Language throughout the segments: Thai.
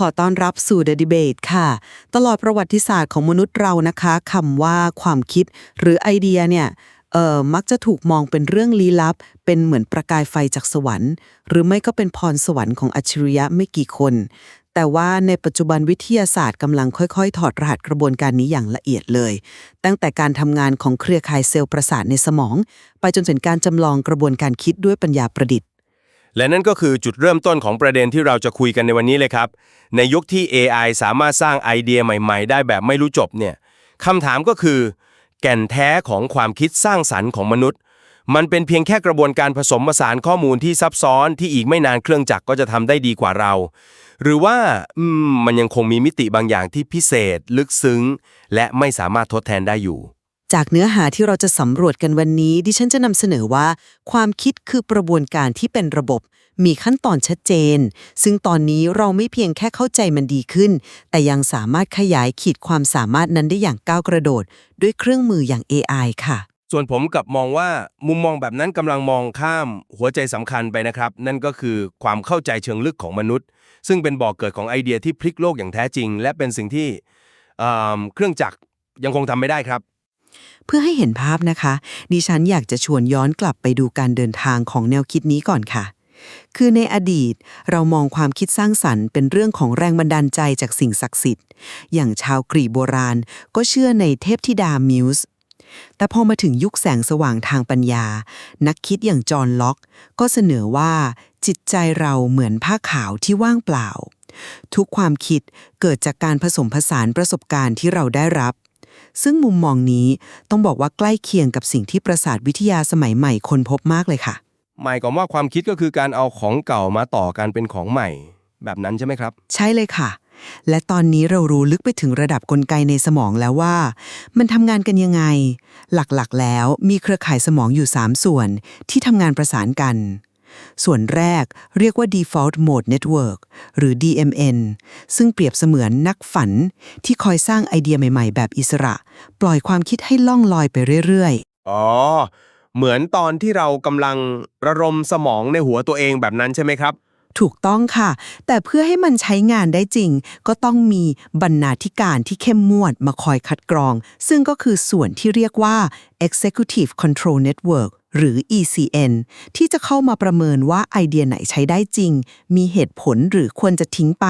ขอต้อนรับสู่ The Debate ค่ะ ตลอดประวัติศาสตร์ของมนุษย์เรานะคะคำว่าความคิดหรือไอเดียเนี่ยเอ่อมักจะถูกมองเป็นเรื่องลี้ลับ เป็นเหมือนประกายไฟจากสวรรค์ หรือไม่ก็เป็นพรสวรรค์ของอัจฉริยะไม่กี่คน แต่ว่าในปัจจุบันวิทยาศาสตร์กำลังค่อยๆ ถอดรหัสกระบวนการนี้อย่างละเอียดเลย ตั้งแต่การทำงานของเครือข่ายเซลล์ประสาทในสมอง ไปจนถึงการจำลองกระบวนการคิดด้วยปัญญาประดิษฐ์ และนั่นก็คือจุดเริ่มต้นของประเด็นที่เราจะคุยกันในวันนี้เลยครับ ในยุคที่ AI สามารถสร้างไอเดียใหม่ ๆ ได้แบบไม่รู้จบเนี่ยคำถามก็คือ แก่นแท้ของความคิดสร้างสรรค์ของมนุษย์ มันเป็นเพียงแค่กระบวนการผสมผสานข้อมูลที่ซับซ้อนที่อีกไม่นานเครื่องจักรก็จะทำได้ดีกว่าเรา หรือว่ามมันยังคงมีมิติบางอย่างที่พิเศษ ลึกซึ้ง และไม่สามารถทดแทนได้อยู่ จากเนื้อหาที่เราจะสำรวจกันวันนี้ ดิฉันจะนำเสนอว่า ความคิดคือกระบวนการที่เป็นระบบ มีขั้นตอนชัดเจน ซึ่งตอนนี้เราไม่เพียงแค่เข้าใจมันดีขึ้น แต่ยังสามารถขยายขีดความสามารถนั้นได้อย่างก้าวกระโดด ด้วยเครื่องมืออย่าง AI ค่ะ ส่วนผมกลับมองว่ามุมมองแบบนั้นกำลังมองข้ามหัวใจสำคัญไปนะครับ นั่นก็คือความเข้าใจเชิงลึกของมนุษย์ ซึ่งเป็นบ่อกเกิดของไอเดียที่พลิกโลกอย่างแท้จริง และเป็นสิ่งที่เอิ่มเครื่องจักรยังคงทำไม่ได้ครับ เพื่อให้เห็นภาพนะคะ ดิฉันอยากจะชวนย้อนกลับไปดูการเดินทางของแนวคิดนี้ก่อนค่ะ คือในอดีตเรามองความคิดสร้างสรรค์ เป็นเรื่องของแรงบันดาลใจจากสิ่งศักดิ์สิทธิ์ อย่างชาวกรีโบราณ ก็เชื่อในเทพธิดามิวส์แต่พอมาถึงยุคแสงสว่างทางปัญญา นักคิดอย่างจอห์นล็อก ก็เสนอว่าจิตใจเราเหมือนผ้าขาวที่ว่างเปล่า ทุกความคิดเกิดจากการผสมผสานประสบการณ์ที่เราได้รับ ซึ่งมุมมองนี้ต้องบอกว่าใกล้เคียงกับสิ่งที่ประสาทวิทยาสมัยใหม่ค้นพบมากเลยค่ะ หมายความว่าความคิดก็คือการเอาของเก่ามาต่อกันเป็นของใหม่ แบบนั้นใช่ไหมครับ ใช่เลยค่ะ และตอนนี้เรารู้ลึกไปถึงระดับกลไกในสมองแล้วว่า มันทำงานกันยังไง หลักๆ แล้วมีเครือข่ายสมองอยู่ 3 ส่วน ที่ทำงานประสานกัน ส่วนแรกเรียกว่า default mode network หรือ DMN ซึ่งเปรียบเสมือนนักฝันที่คอยสร้างไอเดียใหม่ ๆ แบบอิสระ ปล่อยความคิดให้ล่องลอยไปเรื่อย ๆ อ๋อ เหมือนตอนที่เรากำลังระดมสมองในหัวตัวเองแบบนั้นใช่ไหมครับ ถูกต้องค่ะ แต่เพื่อให้มันใช้งานได้จริง ก็ต้องมีบรรณาธิการที่เข้มงวดมาคอยคัดกรอง ซึ่งก็คือส่วนที่เรียกว่า Executive Control Network หรือ ECN ที่จะเข้ามาประเมินว่าไอเดียไหนใช้ได้จริง มีเหตุผลหรือควรจะทิ้งไป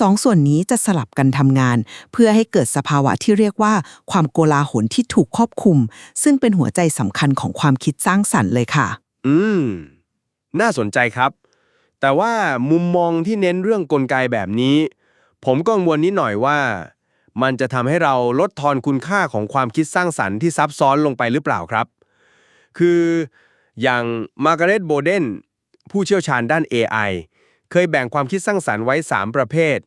สองส่วนนี้จะสลับกันทำงาน เพื่อให้เกิดสภาวะที่เรียกว่า ความโกลาหลที่ถูกควบคุม ซึ่งเป็นหัวใจสำคัญของความคิดสร้างสรรค์เลยค่ะ อืม น่าสนใจครับ แต่ว่ามุมมองที่เน้นเรื่องกลไกแบบนี้ ผมก็กังวลนิดหน่อยว่า มันจะทำให้เราลดทอนคุณค่าของความคิดสร้างสรรค์ที่ซับซ้อนลงไปหรือเปล่าครับ คืออย่างมาร์กาเร็ตโบเดนผู้เชี่ยวชาญด้าน AI เคยแบ่งความคิดสร้างสรรค์ไว้ 3 ประเภท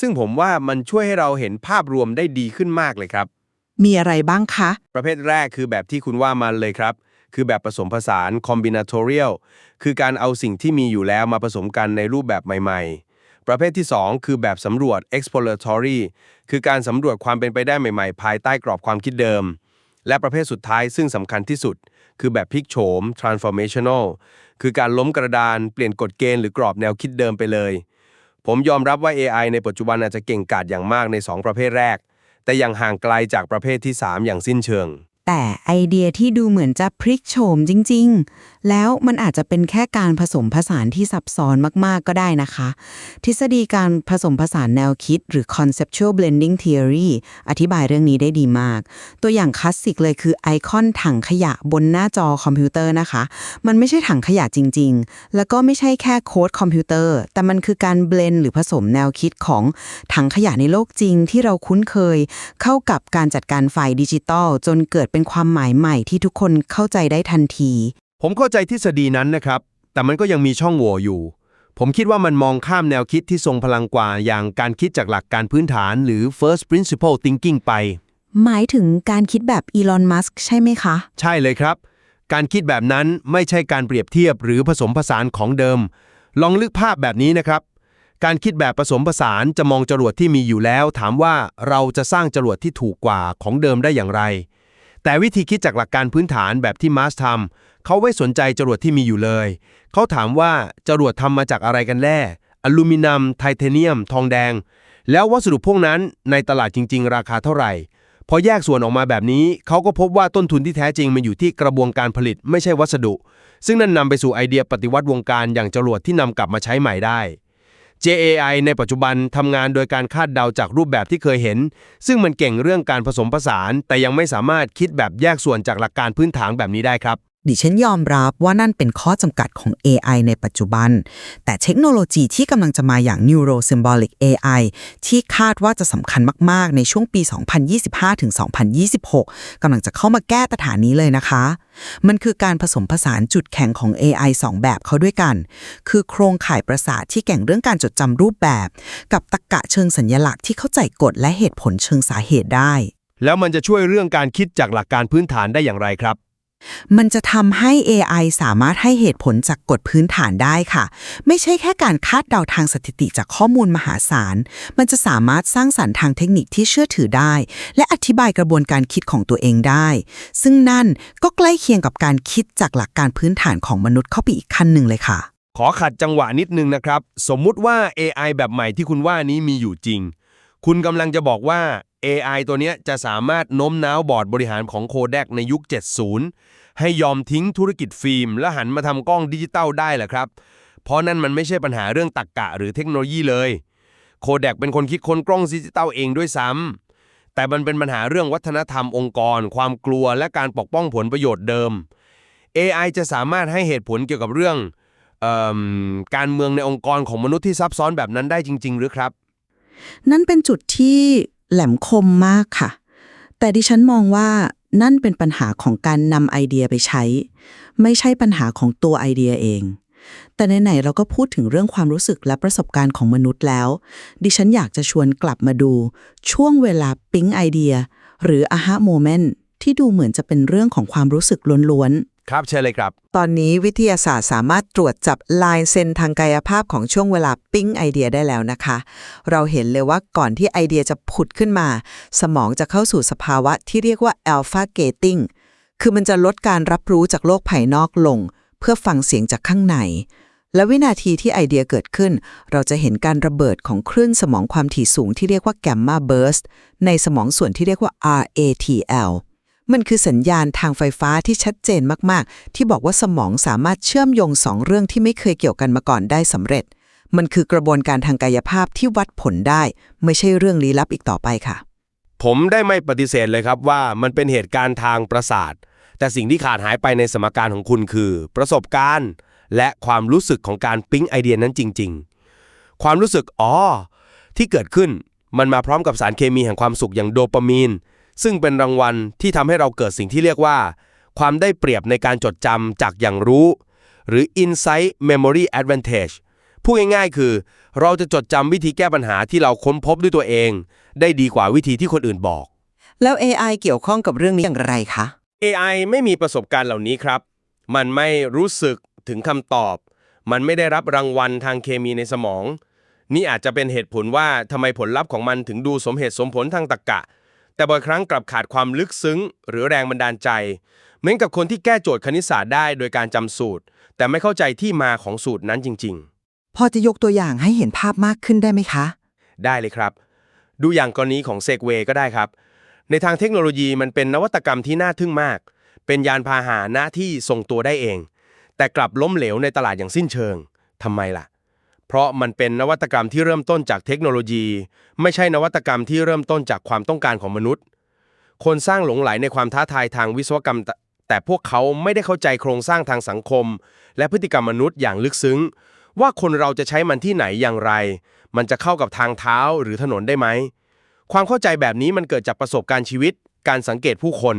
ซึ่งผมว่ามันช่วยให้เราเห็นภาพรวมได้ดีขึ้นมากเลยครับ มีอะไรบ้างคะ ประเภทแรกคือแบบที่คุณว่ามาเลยครับ คือแบบผสมผสาน combinatorial คือการเอาสิ่งที่มีอยู่แล้วมาผสมกันในรูปแบบใหม่ๆ ประเภทที่ 2 คือแบบสำรวจ exploratory คือการสำรวจความเป็นไปได้ใหม่ๆ ภายใต้กรอบความคิดเดิม และประเภทสุดท้ายซึ่งสำคัญที่สุด คือแบบพลิกโฉม transformational คือการล้มกระดานเปลี่ยนกฎเกณฑ์หรือกรอบแนวคิดเดิมไปเลย ผมยอมรับว่า AI ในปัจจุบันอาจจะเก่งกาจอย่างมากใน 2 ประเภทแรก แต่ยังห่างไกลจากประเภทที่ 3 อย่างสิ้นเชิง แต่ไอเดียที่ดูเหมือนจะพลิกโฉมจริง ๆ แล้วมันอาจจะเป็นแค่การผสมผสานที่ซับซ้อนมาก ๆ ก็ได้นะคะ ทฤษฎีการผสมผสานแนวคิด หรือ conceptual blending theory อธิบายเรื่องนี้ได้ดีมาก ตัวอย่างคลาสสิกเลยคือไอคอนถังขยะบนหน้าจอคอมพิวเตอร์นะคะ มันไม่ใช่ถังขยะจริง ๆ แล้วก็ไม่ใช่แค่โค้ดคอมพิวเตอร์ แต่มันคือการเบลนหรือผสมแนวคิดของถังขยะในโลกจริงที่เราคุ้นเคย เข้ากับการจัดการไฟดิจิตอลจนเกิดเป็นความหมายใหม่ที่ทุกคนเข้าใจได้ทันที ผมเข้าใจทฤษฎีนั้นนะครับ แต่มันก็ยังมีช่องโหว่อยู่ ผมคิดว่ามันมองข้ามแนวคิดที่ทรงพลังกว่าอย่างการคิดจากหลักการพื้นฐานหรือ first principle thinking ไป หมายถึงการคิดแบบอีลอน มัสก์ใช่ไหมคะ ใช่เลยครับ การคิดแบบนั้นไม่ใช่การเปรียบเทียบหรือผสมผสานของเดิม ลองลึกภาพแบบนี้นะครับ การคิดแบบผสมผสานจะมองจรวดที่มีอยู่แล้ว ถามว่าเราจะสร้างจรวดที่ถูกกว่าของเดิมได้อย่างไร แต่วิธีคิดจากหลักการพื้นฐานแบบที่มาร์สทำ เขาไม่สนใจจรวดที่มีอยู่เลย เขาถามว่าจรวดทำมาจากอะไรกันแน่ อลูมิเนียม ไทเทเนียม ทองแดง แล้ววัสดุพวกนั้นในตลาดจริง ๆ ราคาเท่าไหร่ พอแยกส่วนออกมาแบบนี้ เขาก็พบว่าต้นทุนที่แท้จริงมันอยู่ที่กระบวนการผลิตไม่ใช่วัสดุ ซึ่งนั่นนำไปสู่ไอเดียปฏิวัติวงการอย่างจรวดที่นำกลับมาใช้ใหม่ได้ JAI ในปัจจุบันทำงานโดยการคาดเดาจากรูปแบบที่เคยเห็น ซึ่งมันเก่งเรื่องการผสมผสาน แต่ยังไม่สามารถคิดแบบแยกส่วนจากหลักการพื้นฐานแบบนี้ได้ครับ ดิฉันยอมรับว่านั่นเป็นข้อจำกัดของ AI ในปัจจุบัน แต่เทคโนโลยีที่กำลังจะมาอย่าง Neuro Symbolic AI ที่คาดว่าจะสำคัญมาก ๆ ในช่วงปี 2025-2026 กำลังจะเข้ามาแก้ปัญหานี้เลยนะคะ มันคือการผสมผสานจุดแข็งของ AI สองแบบเข้าด้วยกัน คือโครงข่ายประสาทที่เก่งเรื่องการจดจำรูปแบบ กับตรกะเชิงสัญญลักษณ์ที่เข้าใจกฎและเหตุผลเชิงสาเหตุได้ แล้วมันจะช่วยเรื่องการคิดจากหลักการพื้นฐานได้อย่างไรครับ มันจะทำให้ AI สามารถให้เหตุผลจากกฎพื้นฐานได้ค่ะ ไม่ใช่แค่การคาดเดาทางสถิติจากข้อมูลมหาศาล มันจะสามารถสร้างสรรค์ทางเทคนิคที่เชื่อถือได้ และอธิบายกระบวนการคิดของตัวเองได้ ซึ่งนั่นก็ใกล้เคียงกับการคิดจากหลักการพื้นฐานของมนุษย์เข้าไปอีกขั้นหนึ่งเลยค่ะ ขอขัดจังหวะนิดนึงนะครับ สมมุติว่า AI แบบใหม่ที่คุณว่านี้มีอยู่จริง คุณกำลังจะบอกว่า AI ตัวนี้จะสามารถโน้มน้าวบอร์ดบริหารของโคแดกในยุค 70 ให้ยอมทิ้งธุรกิจฟิล์ม และหันมาทำกล้องดิจิตอลได้เหรอครับ เพราะนั่นมันไม่ใช่ปัญหาเรื่องตรรกกะหรือเทคโนโลยีเลย โคแดกเป็นคนคิดค้นกล้องดิจิตอลเองด้วยซ้ำแต่มันเป็นปัญหาเรื่องวัฒนธรรมองค์กร ความกลัวและการปกป้องผลประโยชน์เดิม AI จะสามารถให้เหตุผลเกี่ยวกับเรื่องเอการเมืองในองค์กรของมนุษย์ที่ซับซ้อนแบบนั้นได้จริง ๆ หรือครับ นั่นเป็นจุดที่แหลมคมมากค่ะ แต่ดิฉันมองว่า นั่นเป็นปัญหาของการนำไอเดียไปใช้ ไม่ใช่ปัญหาของตัวไอเดียเอง แต่ไหนๆเราก็พูดถึงเรื่องความรู้สึกและประสบการณ์ของมนุษย์แล้ว ดิฉันอยากจะชวนกลับมาดู ช่วงเวลาปิ๊งไอเดีย หรือ aha moment ที่ดูเหมือนจะเป็นเรื่องของความรู้สึกล้วนๆ ครับเชิญเลยครับ ตอนนี้วิทยาศาสตร์สามารถตรวจจับลายเซ็นทางกายภาพของช่วงเวลาปิ๊งไอเดียได้แล้วนะคะ เราเห็นเลยว่าก่อนที่ไอเดียจะผุดขึ้นมา สมองจะเข้าสู่สภาวะที่เรียกว่า alpha gating คือมันจะลดการรับรู้จากโลกภายนอกลง เพื่อฟังเสียงจากข้างใน และวินาทีที่ไอเดียเกิดขึ้น เราจะเห็นการระเบิดของคลื่นสมองความถี่สูงที่เรียกว่า gamma burst ในสมองส่วนที่เรียกว่า RATL มันคือสัญญาณทางไฟฟ้าที่ชัดเจนมากๆ ที่บอกว่าสมองสามารถเชื่อมโยงสองเรื่องที่ไม่เคยเกี่ยวกันมาก่อนได้สำเร็จ มันคือกระบวนการทางกายภาพที่วัดผลได้ ไม่ใช่เรื่องลี้ลับอีกต่อไปค่ะ ผมได้ไม่ปฏิเสธเลยครับว่ามันเป็นเหตุการณ์ทางประสาท แต่สิ่งที่ขาดหายไปในสมการของคุณคือ ประสบการณ์ และความรู้สึกของการปิ๊งไอเดียนั้นจริง ๆ ความรู้สึกอ๋อที่เกิดขึ้นมันมาพร้อมกับสารเคมีแห่งความสุขอย่างโดปามีน ซึ่งเป็นรางวัลที่ทำให้เราเกิดสิ่งที่เรียกว่า ความได้เปรียบในการจดจำจากอย่างรู้ หรือ insight memory advantage พูดง่ายๆ คือ เราจะจดจำวิธีแก้ปัญหาที่เราค้นพบด้วยตัวเอง ได้ดีกว่าวิธีที่คนอื่นบอก แล้ว AI เกี่ยวข้องกับเรื่องนี้อย่างไรคะ AI ไม่มีประสบการณ์เหล่านี้ครับ มันไม่รู้สึกถึงคำตอบ มันไม่ได้รับรางวัลทางเคมีในสมอง นี่อาจจะเป็นเหตุผลว่าทำไมผลลัพธ์ของมันถึงดูสมเหตุสมผลทางตรรกะ แต่บ่อยครั้งกลับขาดความลึกซึ้ง หรือแรงบันดาลใจ เหมือนกับคนที่แก้โจทย์คณิตศาสตร์ได้โดยการจำสูตร แต่ไม่เข้าใจที่มาของสูตรนั้นจริงๆพอจะยกตัวอย่างให้เห็นภาพมากขึ้นได้ไหมคะได้เลยครับ ดูอย่างกรณีของเซกเวก็ได้ครับ ในทางเทคโนโลยีมันเป็นนวัตกรรมที่น่าทึ่งมาก เป็นยานพาหนะที่ทรงตัวได้เอง แต่กลับล้มเหลวในตลาดอย่างสิ้นเชิงทำไมล่ะ เพราะมันเป็นนวัตกรรมที่เริ่มต้นจากเทคโนโลยี ไม่ใช่นวัตกรรมที่เริ่มต้นจากความต้องการของมนุษย์ คนสร้างหลงไหลในความท้าทายทางวิศวกรรม แต่พวกเขาไม่ได้เข้าใจโครงสร้างทางสังคม และพฤติกรรมมนุษย์อย่างลึกซึ้ง ว่าคนเราจะใช้มันที่ไหนอย่างไร มันจะเข้ากับทางเท้าหรือถนนได้ไหมความเข้าใจแบบนี้มันเกิดจากประสบการณ์ชีวิต การสังเกตผู้คน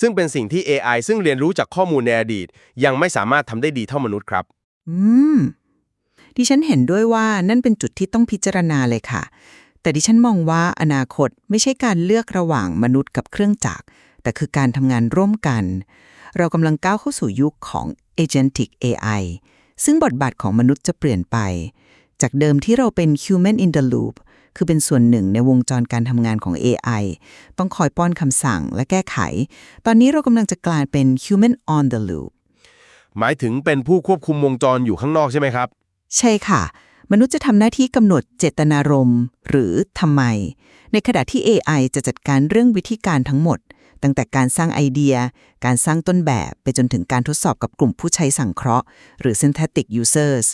ซึ่งเป็นสิ่งที่ AI ซึ่งเรียนรู้จากข้อมูลในอดีต ยังไม่สามารถทำได้ดีเท่ามนุษย์ครับ อืม ดิฉันเห็นด้วยว่านั่นเป็นจุดที่ต้องพิจารณาเลยค่ะ แต่ดิฉันมองว่าอนาคตไม่ใช่การเลือกระหว่างมนุษย์กับเครื่องจักร แต่คือการทำงานร่วมกัน เรากำลังก้าวเข้าสู่ยุคของ agentic AI ซึ่งบทบาทของมนุษย์จะเปลี่ยนไป จากเดิมที่เราเป็น human in the loop คือเป็นส่วนหนึ่งในวงจรการทำงานของ AI ต้องคอยป้อนคำสั่งและแก้ไข ตอนนี้เรากำลังจะกลายเป็น human on the loop หมายถึงเป็นผู้ควบคุมวงจรอยู่ข้างนอกใช่ไหมครับ ใช่ค่ะ มนุษย์จะทำหน้าที่กำหนดเจตนารมณ์ หรือทำไม ในขณะที่ AI จะจัดการเรื่องวิธีการทั้งหมด ตั้งแต่การสร้างไอเดีย การสร้างต้นแบบไปจนถึงการทดสอบกับกลุ่มผู้ใช้สังเคราะห์ หรือ synthetic users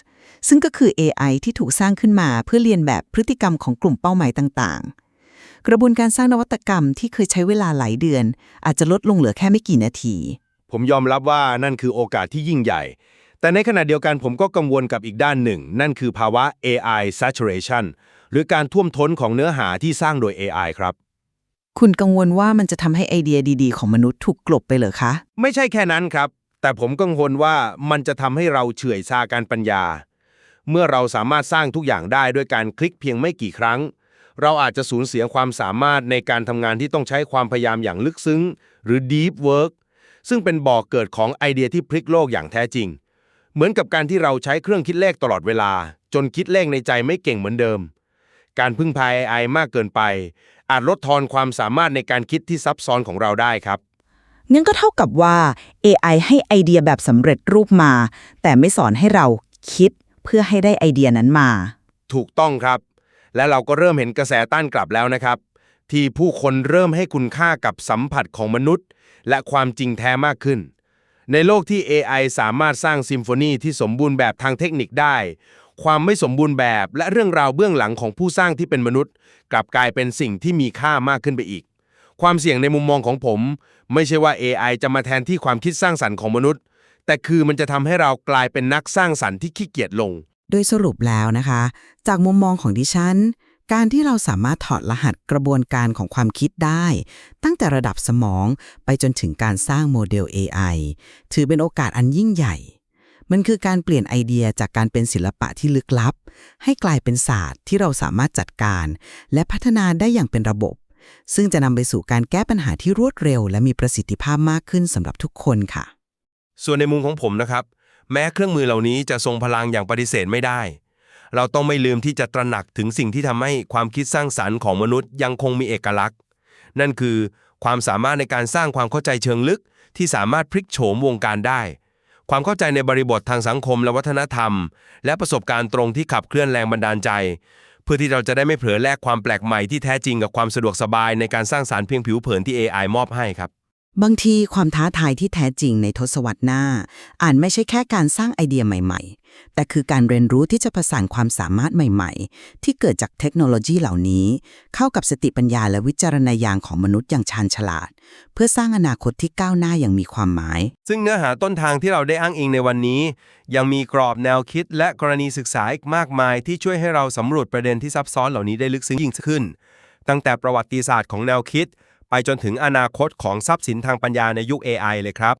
ซึ่งก็คือ AI ที่ถูกสร้างขึ้นมาเพื่อเรียนแบบพฤติกรรมของกลุ่มเป้าหมายต่างๆกระบวนการสร้างนวัตกรรมที่เคยใช้เวลาหลายเดือน อาจจะลดลงเหลือแค่ไม่กี่นาที ผมยอมรับว่านั่นคือโอกาสที่ยิ่งใหญ่ แต่ในขณะเดียวกันผมก็กังวลกับอีกด้านหนึ่ง นั่นคือภาวะ AI saturation หรือการท่วมท้นของเนื้อหาที่สร้างโดย AI ครับ คุณกังวลว่ามันจะทำให้ไอเดียดี ๆ ของมนุษย์ถูกกลบไปเหรอคะ ไม่ใช่แค่นั้นครับ แต่ผมกังวลว่ามันจะทำให้เราเฉื่อยชาการปัญญา เมื่อเราสามารถสร้างทุกอย่างได้ด้วยการคลิกเพียงไม่กี่ครั้ง เราอาจจะสูญเสียความสามารถในการทำงานที่ต้องใช้ความพยายามอย่างลึกซึ้ง หรือ deep work ซึ่งเป็นบ่อกเกิดของไอเดียที่พลิกโลกอย่างแท้จริง เหมือนกับการที่เราใช้เครื่องคิดเลขตลอดเวลา จนคิดเลขในใจไม่เก่งเหมือนเดิม การพึ่งพา AI มากเกินไป อาจลดทอนความสามารถในการคิดที่ซับซ้อนของเราได้ครับงั้นก็เท่ากับว่า AI ให้ไอเดียแบบสำเร็จรูปมา แต่ไม่สอนให้เราคิดเพื่อให้ได้ไอเดียนั้นมา ถูกต้องครับ และเราก็เริ่มเห็นกระแสต้านกลับแล้วนะครับ ที่ผู้คนเริ่มให้คุณค่ากับสัมผัสของมนุษย์ และความจริงแท้มากขึ้น ในโลกที่ AI สามารถสร้างซิมโฟนีที่สมบูรณ์แบบทางเทคนิคได้ ความไม่สมบูรณ์แบบและเรื่องราวเบื้องหลังของผู้สร้างที่เป็นมนุษย์ กลับกลายเป็นสิ่งที่มีค่ามากขึ้นไปอีก ความเสี่ยงในมุมมองของผม ไม่ใช่ว่า AI จะมาแทนที่ความคิดสร้างสรรค์ของมนุษย์ แต่คือมันจะทำให้เรากลายเป็นนักสร้างสรรค์ที่ขี้เกียจลง โดยสรุปแล้วนะคะ จากมุมมองของดิฉัน การที่เราสามารถถอดรหัสกระบวนการของความคิดได้ ตั้งแต่ระดับสมองไปจนถึงการสร้างโมเดล AI ถือเป็นโอกาสอันยิ่งใหญ่ มันคือการเปลี่ยนไอเดียจากการเป็นศิลปะที่ลึกลับ ให้กลายเป็นศาสตร์ที่เราสามารถจัดการ และพัฒนาได้อย่างเป็นระบบ ซึ่งจะนำไปสู่การแก้ปัญหาที่รวดเร็ว และมีประสิทธิภาพมากขึ้นสำหรับทุกคนค่ะ ส่วนในมุมของผมนะครับ แม้เครื่องมือเหล่านี้จะทรงพลังอย่างปฏิเสธไม่ได้ เราต้องไม่ลืมที่จะตระหนักถึงสิ่งที่ทำให้ความคิดสร้างสรรค์ของมนุษย์ยังคงมีเอกลักษณ์ นั่นคือความสามารถในการสร้างความเข้าใจเชิงลึก ที่สามารถพลิกโฉมวงการได้ ความเข้าใจในบริบททางสังคมและวัฒนธรรม และประสบการณ์ตรงที่ขับเคลื่อนแรงบันดาลใจ เพื่อที่เราจะได้ไม่เผลอแลกความแปลกใหม่ที่แท้จริงกับความสะดวกสบายในการสร้างสารรค์เพียงผิวเผินที่ AI มอบให้ครับ บางทีความท้าทายที่แท้จริงในทศวรรษหน้าอาจไม่ใช่แค่การสร้างไอเดียใหม่ๆ แต่คือการเรียนรู้ที่จะประสานความสามารถใหม่ๆ ที่เกิดจากเทคโนโลยีเหล่านี้ เข้ากับสติปัญญาและวิจารณญาณของมนุษย์อย่างชาญฉลาด เพื่อสร้างอนาคตที่ก้าวหน้าอย่างมีความหมาย ซึ่งเนื้อหาต้นทางที่เราได้อ้างอิงในวันนี้ ยังมีกรอบแนวคิดและกรณีศึกษาอีกมากมาย ที่ช่วยให้เราสำรวจประเด็นที่ซับซ้อนเหล่านี้ได้ลึกซึ้งยิ่งขึ้น ตั้งแต่ประวัติศาสตร์ของแนวคิด ไปจนถึงอนาคตของทรัพย์สินทางปัญญาในยุค AI เลยครับ